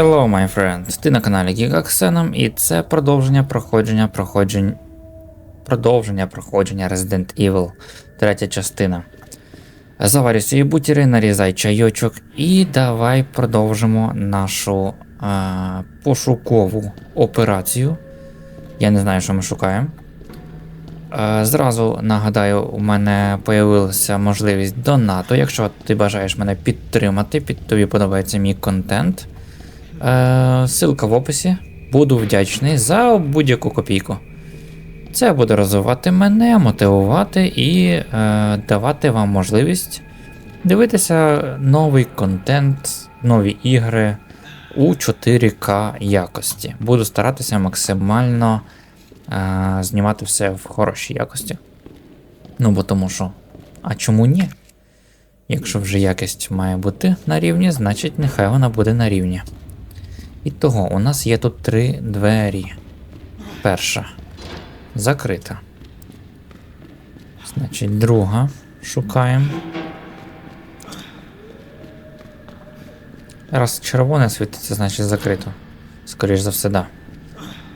Hello, my friend. Ти на каналі Gigaxenom і це продовження проходження проходжень. Продовження проходження Resident Evil, третя частина. Заварюй свої бутіри, нарізай чайочок і давай продовжимо нашу е, пошукову операцію. Я не знаю, що ми шукаємо. Е, Зразу нагадаю, у мене появилася можливість донату. Якщо ти бажаєш мене підтримати, під тобі подобається мій контент. Е, Силка в описі. Буду вдячний за будь-яку копійку. Це буде розвивати мене, мотивувати і е, давати вам можливість дивитися новий контент, нові ігри у 4К якості. Буду старатися максимально е, знімати все в хорошій якості. Ну, бо тому що. А чому ні? Якщо вже якість має бути на рівні, значить нехай вона буде на рівні. І того, у нас є тут три двері. Перша. Закрита. Значить, друга. Шукаємо. Раз червоне світиться, значить закрито. Скоріш за все, да.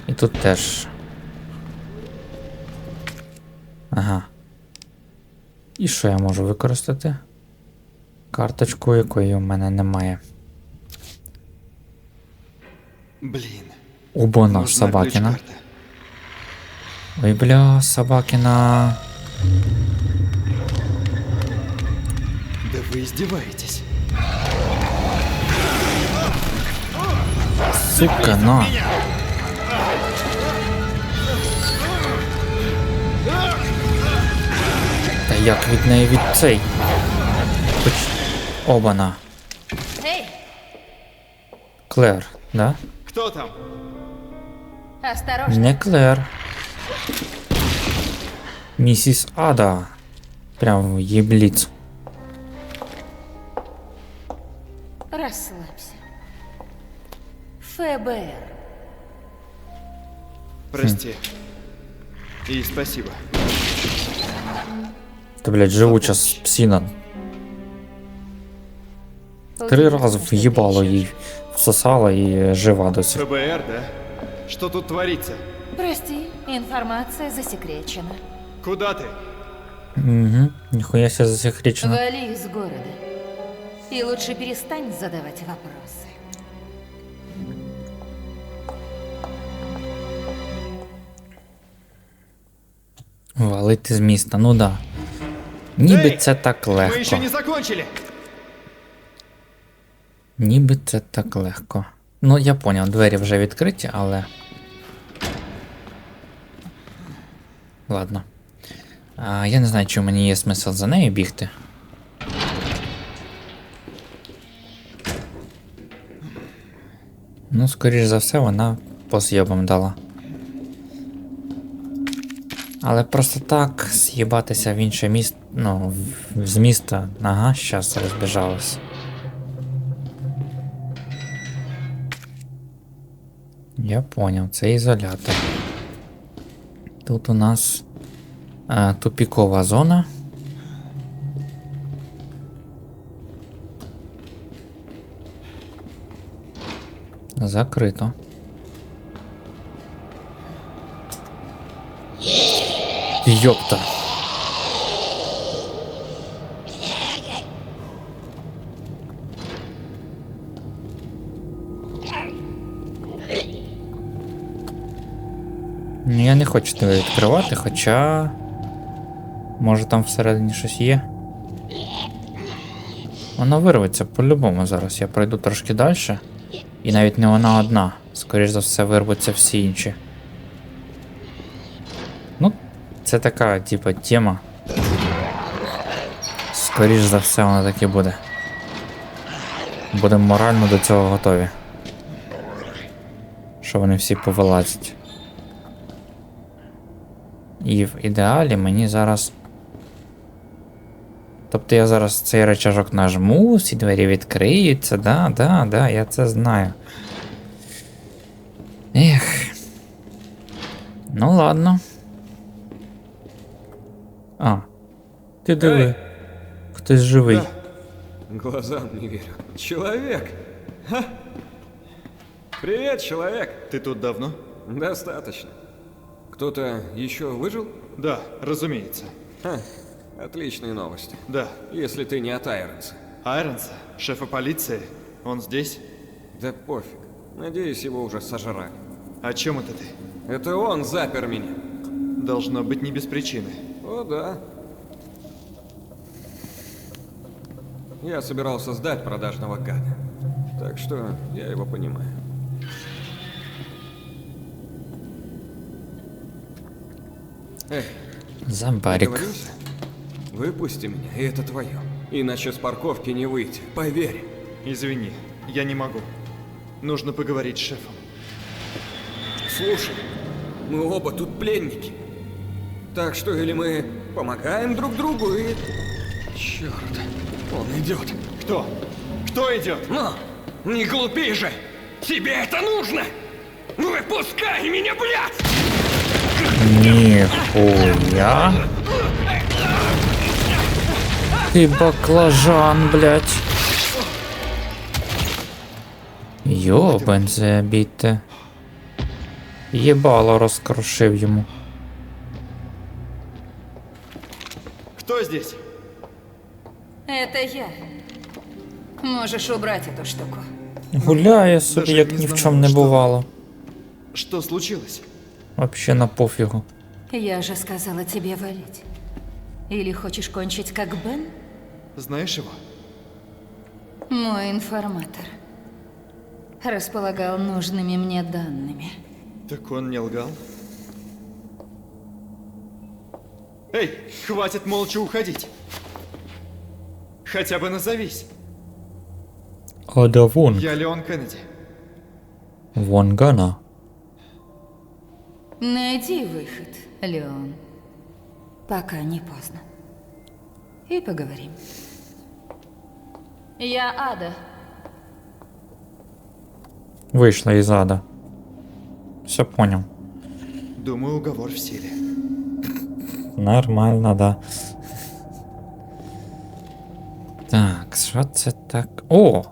І тут теж. Ага. І що я можу використати? Карточку, якої в мене немає. Блин. Убона нужна Собакіна. Ой, бля, Собакіна. Да вы издеваетесь. Сука, на. Та як від неї від цей? Хоч... Обана. Клер, да? Кто там? осторожно. Не Клер. Місіс Ада. Прям в єбліц. Расслабься. ФБР. Прости. И спасибо. Та, блядь, живуча с- псина. Три рази в'їбало їй Всосала і жива досі. ФБР, да? Что тут творится? Прости, информация засекречена. Куда ты? Угу. Ніхуя себе засекречено. Вали из города. И лучше перестань задавать вопросы. Валити з міста, ну да. Ніби Ей, це так Мы легко. еще не закончили. Ніби це так легко. Ну, я поняв, двері вже відкриті, але. Ладно. А, я не знаю, чи мені є смисл за нею бігти. Ну, скоріш за все, вона по з'єбам дала. Але просто так з'їбатися в інше місто, ну, в- з міста, ага, щас розбіжалась. Я понял, це ізолятор. Тут у нас е, тупікова зона. Закрито. Йопта. Ну, Я не хочу тебе відкривати, хоча. Може там всередині щось є. Воно вирветься по-любому зараз. Я пройду трошки далі. І навіть не вона одна. Скоріш за все, вирвуться всі інші. Ну, це така, типа, тема. Скоріш за все, вона так і буде. Будемо морально до цього готові. Що вони всі повилазять. І в ідеалі мені зараз. Тобто я зараз цей речажок нажму, всі двері відкриються, да, да, да, я це знаю. Ех. Ну ладно. А. Ти диви. Хтось живий. Да. Глазам не верю. Человек. Привет, человек. Ты тут давно? Достаточно. Кто-то еще выжил? Да, разумеется. Ха, отличные новости. Да. Если ты не от Айронса. Айронса, шефа полиции, он здесь? Да пофиг. Надеюсь, его уже сожрали. О чем это ты? Это он запер меня. Должно быть не без причины. О, да. Я собирался сдать продажного гада. Так что я его понимаю. Эй, Зомбарик. договоримся? Выпусти меня, и это твое. Иначе с парковки не выйти, поверь. Извини, я не могу. Нужно поговорить с шефом. Слушай, мы оба тут пленники. Так что или мы помогаем друг другу и... Черт, он идет. Кто? Кто идет? Но, не глупи же! Тебе это нужно! Выпускай меня, блядь! Нихуя. Ты баклажан, блядь. Йобен забіте. Єбало розкрушив йому. Кто здесь? Это я. Можешь убрать эту штуку. Гуляє собі, Даже як не ні в знаю, чому не що. бувало. Что случилось? Вообще на пофігу. Я же сказала тебе валить. Или хочешь кончить как Бен? Знаешь его? Мой информатор. Располагал нужными мне данными. Так он не лгал? Эй, хватит молча уходить. Хотя бы назовись. А да вон. Я Леон Кеннеди. Вон гана. Найди выход, Леон. Пока не поздно. И поговорим. Я Ада. Вийшла із ада. Все понял. Думаю, уговор в силе. Нормально, да. Так, що це так? О!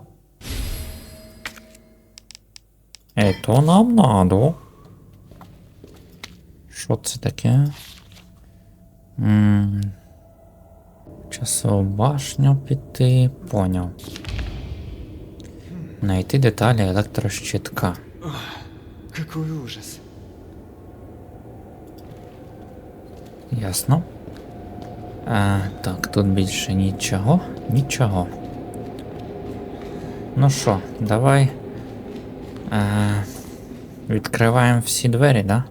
Это нам надо. Що це таке? м Часову башню піти. Поняв. Найти деталі електрощитка. Какой ужас. Ясно. А, так, тут більше нічого. Нічого. Ну що, давай. А, відкриваємо всі двері, да?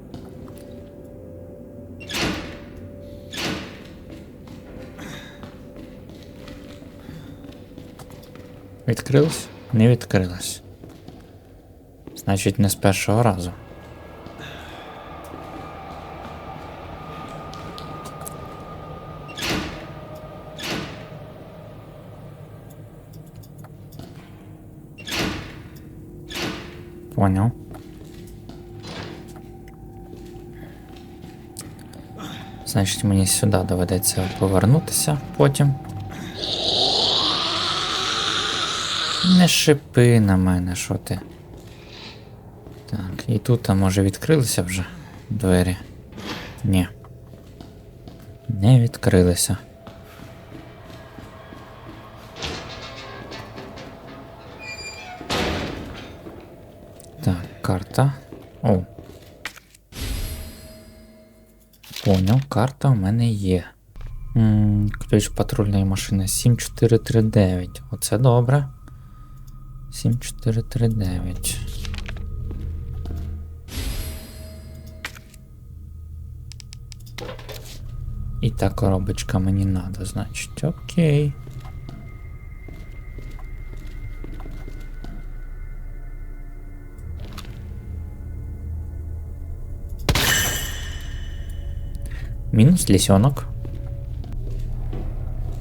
Відкрилось? Не відкрилось. Значить, не з першого разу. Понял. Значить, мені сюди доведеться повернутися потім. Не шипи на мене, що ти. Так, і тут, а може, відкрилися вже двері? Ні. Не відкрилися. Так, карта. О. Поняв, карта у мене є. м ключ патрульної машини 7439. Оце добре. 7439. І та коробочка мені надо, значить. Окей. Мінус лісьонок.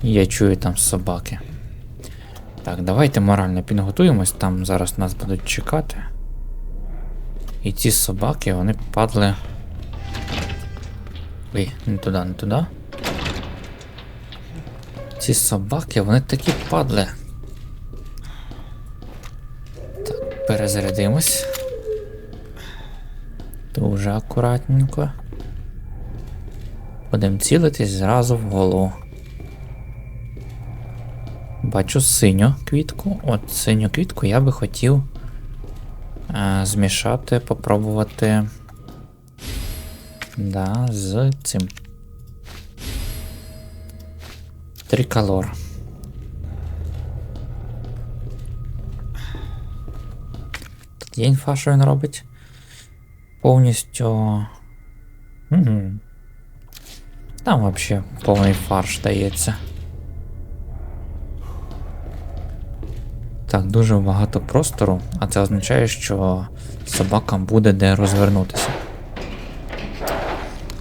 Я чую там собаки. Так, давайте морально підготуємось, там зараз нас будуть чекати. І ці собаки, вони падли. Ой, не туди, не туди. Ці собаки, вони такі падли. Так, перезарядимось. Дуже акуратненько. Будемо цілитись зразу в голову. Бачу синю квітку. От синю квітку я би хотів е, змішати, попробувати. Да, з цим. Триколор. Тут є інфа, що він робить. Повністю. Там взагалі повний фарш дається. Так, дуже багато простору, а це означає, що собакам буде де розвернутися.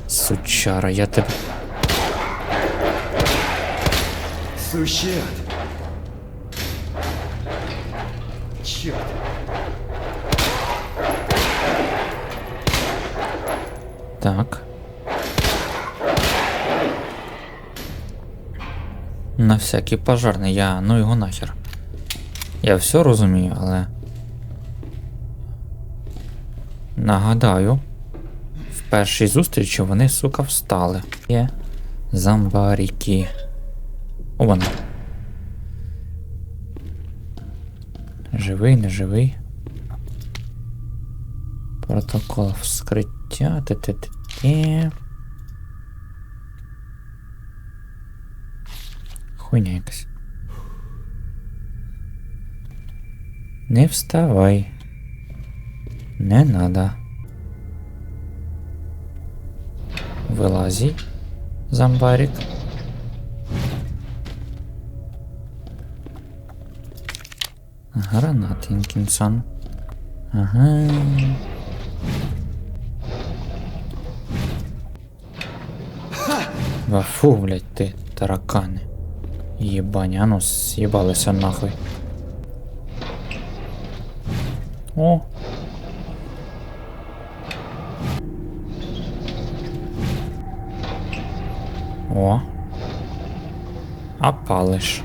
Сучара, я тебе. Сущат. Черт. Так. На всякий пожарний, я ну його нахер. Я все розумію, але. Нагадаю, в першій зустрічі вони, сука, встали. Є зомбаріки. О, вона. Живий, не живий. Протокол вскриття. Те-те-те-те. Хуйня якась. Не вставай. Не надо. Вилазі, зомбарик. Гранат, Інкінсон. Ага. Ва, Фу, блядь, ти, таракани. Єбані, а ну з'їбалися нахуй. О. О. А палиш.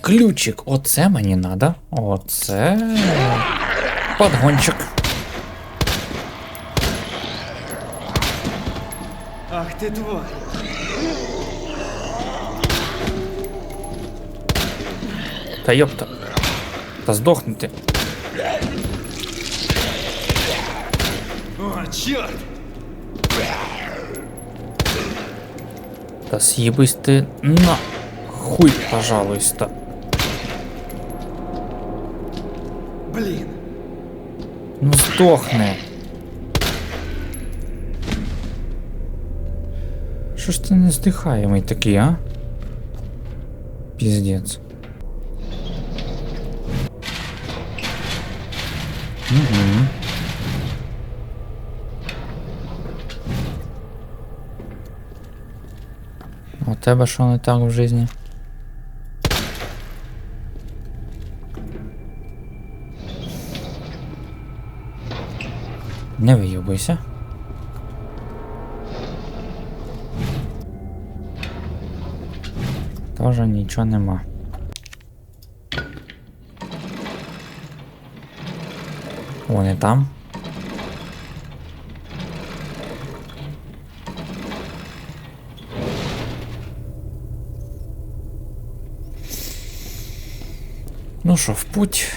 Ключик, оце мені надо. Оце. Подгончик. Ах ты тварь. Та йопта. Та здохнути. О, черт. Та съебись ти на хуй, пожалуйста. Блин. Ну здохни. Що ж ти не здихаємий такий, а? Піздець. Тебе що не так в житті? Не вийобуйся. Тоже нічого нема. Вони там. Ну що, в путь.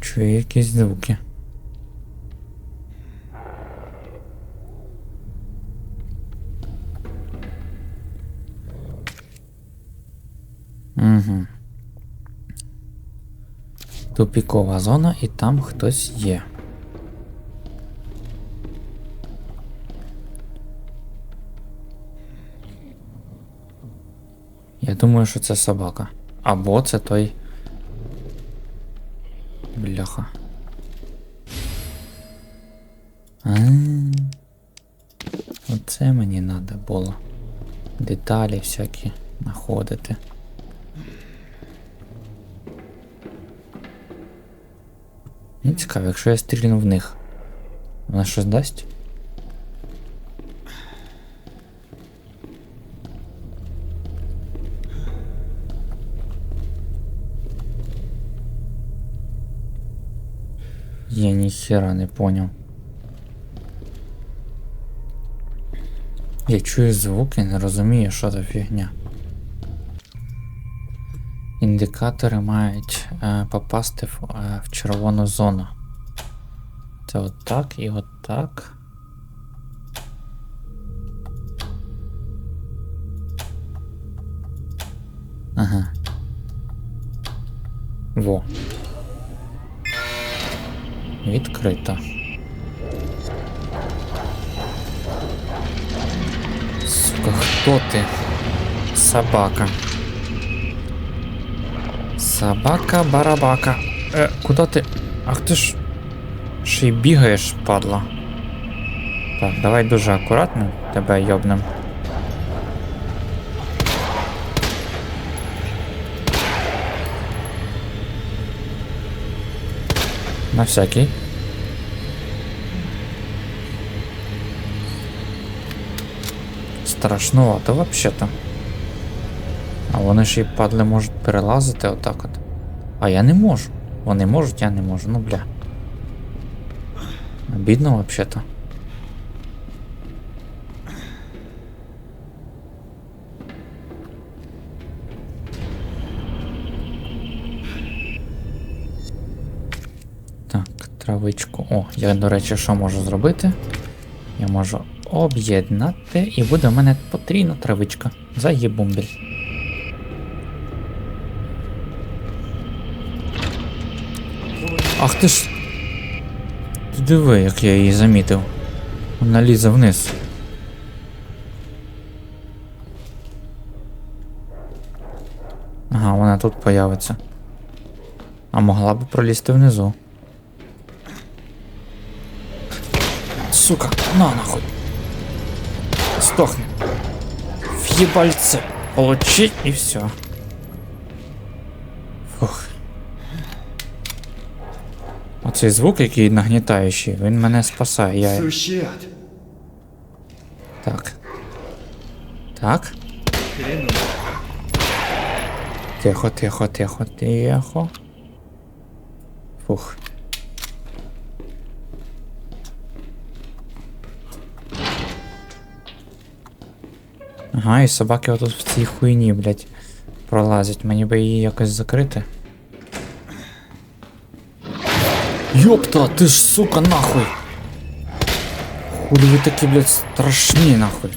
Чую якісь звуки. Тупікова зона і там хтось є. Я думаю, що це собака. Або це той. Бляха. Оце мені треба було. Деталі всякі знаходити. Цікаво, якщо я стрільну в них, вона щось дасть? Я ніхера не понял. Я чую звуки, не розумію, що за фігня. Індикатори мають е, попасти в, е, в червону зону. Це отак і отак. Ага. Во. Відкрито. Сука, хто ти? Собака. Собака барабака. Е, куди ти? Ах ти ж. Ще й бігаєш, падла. Так, давай дуже акуратно тебе йобнем. На всякий. Страшнувато вообще-то. А вони ж і падли можуть перелазити отак от. А я не можу. Вони можуть, я не можу. Ну бля. Обідно вообще-то. Так, травичку. О, я, до речі, що можу зробити? Я можу об'єднати, і буде в мене потрійна травичка. Заєбумбіль. Ах ти ж. Ти диви, як я її замітив. Вона лізе вниз. Ага, вона тут появиться. А могла б пролізти внизу. Сука, на нахуй. Сдохни. Въебальце. Получить и все. Фух. Оцей звук, який нагнітаючий, він мене спасає. Я... Так. Так. Тихо, тихо, тихо, тихо. Фух. Ага, і собаки отут в цій хуйні, блядь, пролазять. Мені би її якось закрити. Йопта, ти ж сука нахуй! Хули ви такі, блядь, страшні нахуй.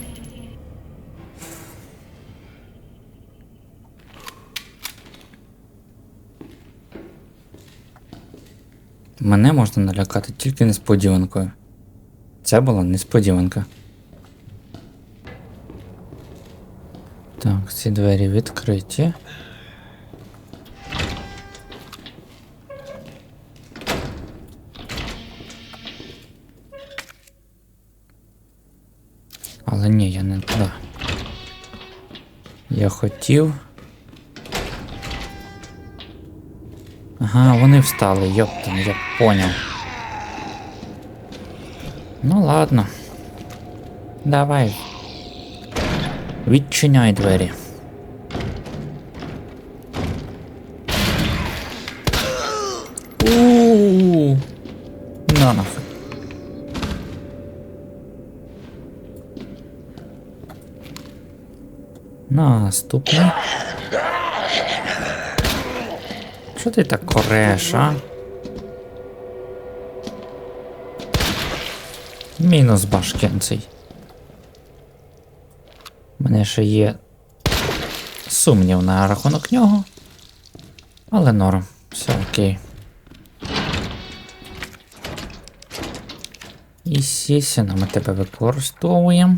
Мене можна налякати тільки несподіванкою. Це була несподіванка. Так, ці двері відкриті. Хотів. Ага, вони встали, йоптан, я поняв. Ну ладно. Давай. Відчиняй двері. У-у-у. На нахуй. Наступний. Що ти так кореш, а? Мінус башкенцей. У мене ще є сумнів на рахунок нього. Але норм, все окей. І сісіно ми тебе використовуємо.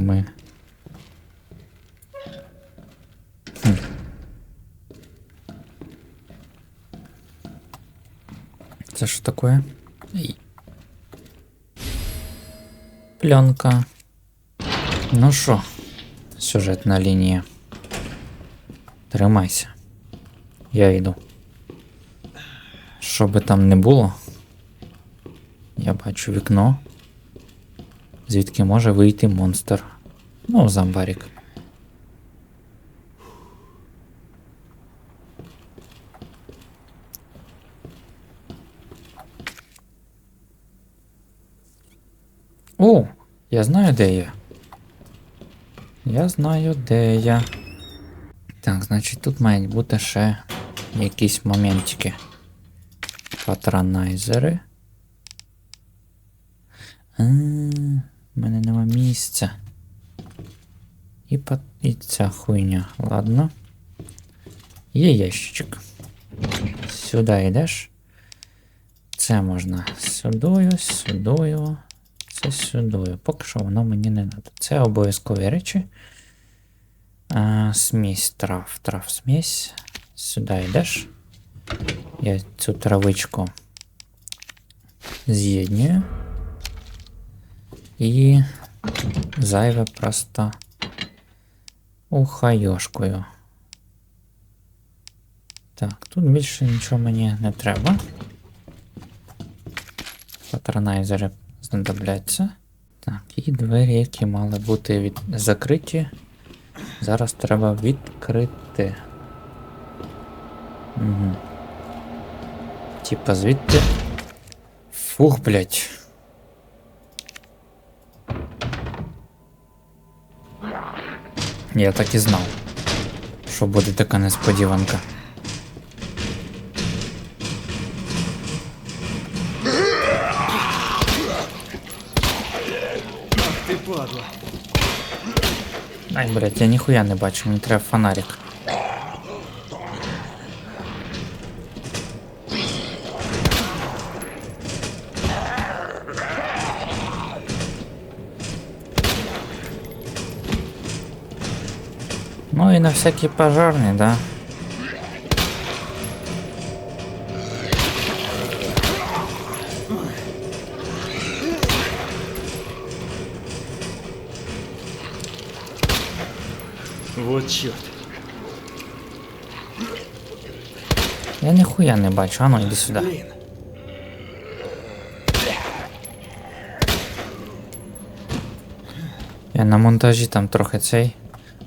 Ми. Хм. Це що таке? Ей. Пленка. Ну що, сюжетна лінія. Тримайся. Я йду. Що би там не було, я бачу вікно, звідки може вийти монстр. Ну, зомбарик. О, я знаю, де я. Я знаю, де я. Так, значить, тут мають бути ще якісь моментики. Патронайзери. А, в мене нема місця. І, пат... і ця хуйня. Ладно. Є ящичок. Сюди йдеш. Це можна сюдою, сюдою. Це сюдою. Поки що воно мені не треба. Це обов'язкові речі. А, смесь трав, трав, смесь. Сюди йдеш. Я цю травичку з'єднюю. І зайве просто ухайошкою. Так, тут більше нічого мені не треба. Патронайзери знадобляться. Так, і двері, які мали бути від... закриті. Зараз треба відкрити. Угу. Типа звідти. Фух, блять. Я так і знав, що буде така несподіванка. Ай, блять, я ніхуя не бачу, мені треба фонарик. На всякий пожарный, да. Вот черт. Я ніхуя не бачу, а ну іди сюди. Я на монтажі там трохи цей.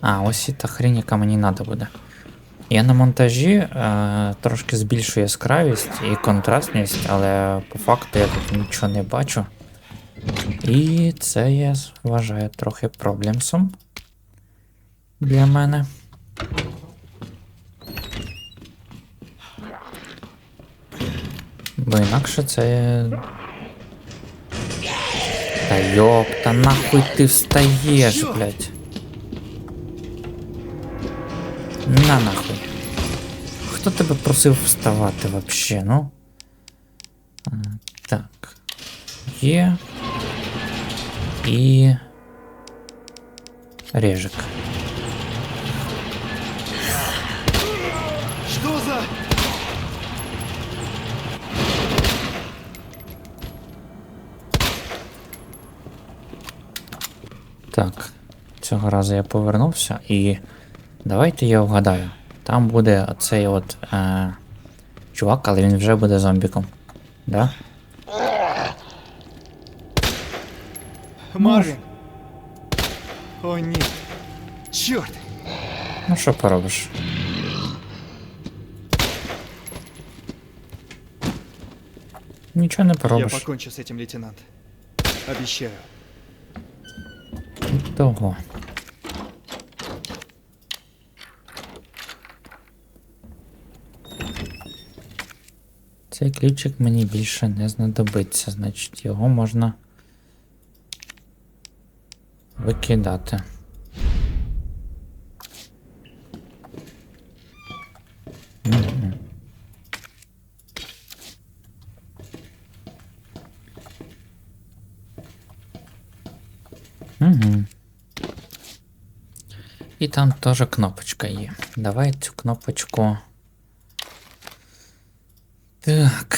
А, ось та хрінь, яка мені треба буде. Я на монтажі е, трошки збільшую яскравість і контрастність, але по факту я тут нічого не бачу. І це я вважаю трохи проблемсом для мене. Бо інакше це. Та йоп, та нахуй ти встаєш, блядь. На нахуй. Хто тебе просив вставати вообще, ну? Так. Є. І. Режик. Что за... Так. Цього разу я повернувся і. Давайте я вгадаю. Там буде оцей от. Е, чувак, але він вже буде зомбіком. Да? Марвин. О нет. Черт. Ну що поробиш? Нічого не Я покончу с этим, лейтенант. Обещаю. Того. Цей ключик мені більше не знадобиться, значить його можна викидати. І там теж кнопочка є. Давай цю кнопочку. Так.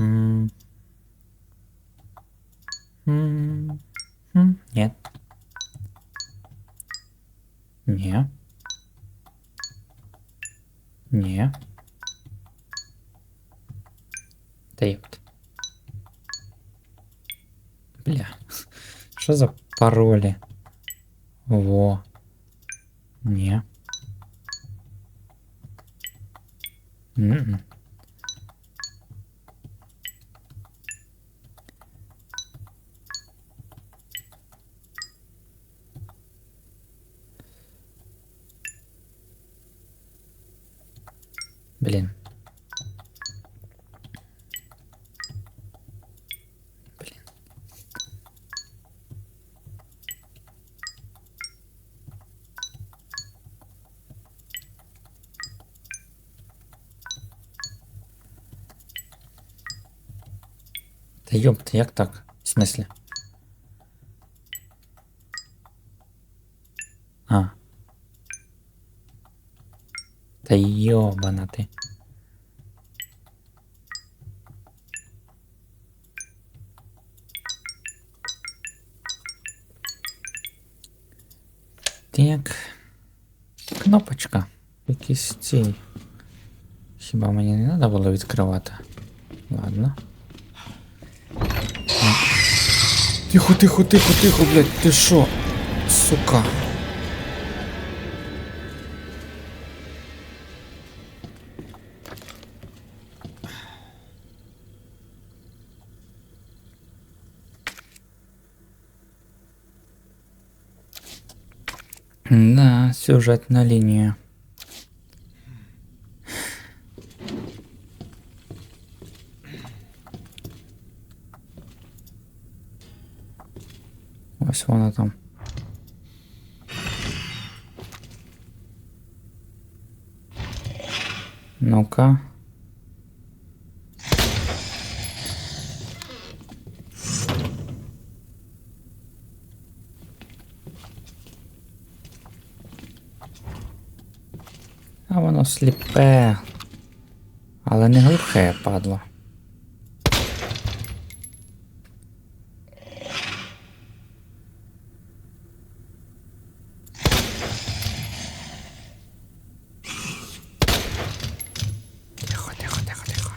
М. М. М, Нет. Не. Не. Та єпт. Бля. Що за паролі? Во. Ні. М-м. Блін. Блін. Та ёпта, як так? В смислі? А. Та ёбана. Так. Кнопочка. Якісь ці. Хіба мені не треба було відкривати? Ладно. Тихо, тихо, тихо, тихо, блядь, ти що? Сука. Да, сюжетна лінія. Ось вона там. Ну-ка. А воно сліпе. Але не глухе падло. Тихо, тихо, тихо, тихо.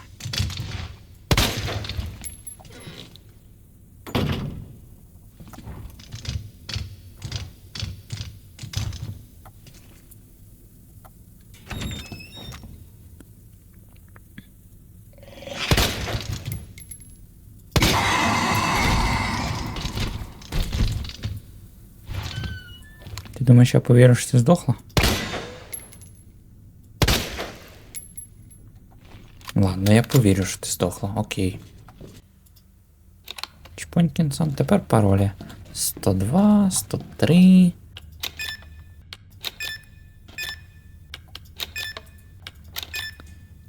Ти думаєш, я повірю, що ти здохла? Ладно, я повірю, що ти здохла, окей. Чпонькінсон, тепер паролі. 102, 103.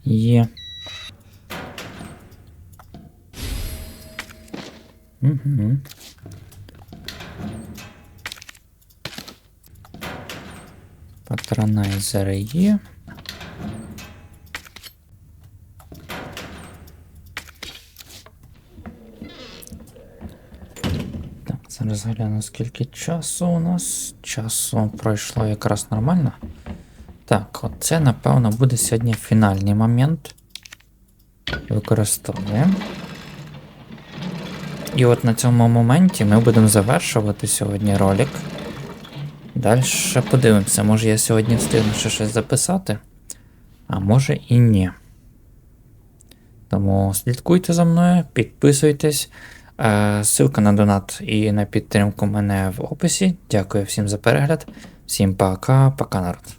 Є. Угу. Патронайзери є. Так, зараз гляну, скільки часу у нас. Часу пройшло якраз нормально. Так, оце, напевно, буде сьогодні фінальний момент. Використовуємо. І от на цьому моменті ми будемо завершувати сьогодні ролик. Далі подивимося, може я сьогодні встигну ще щось записати, а може і ні. Тому слідкуйте за мною, підписуйтесь. Е, Ссылка на донат і на підтримку мене в описі. Дякую всім за перегляд. Всім пока, пока народ.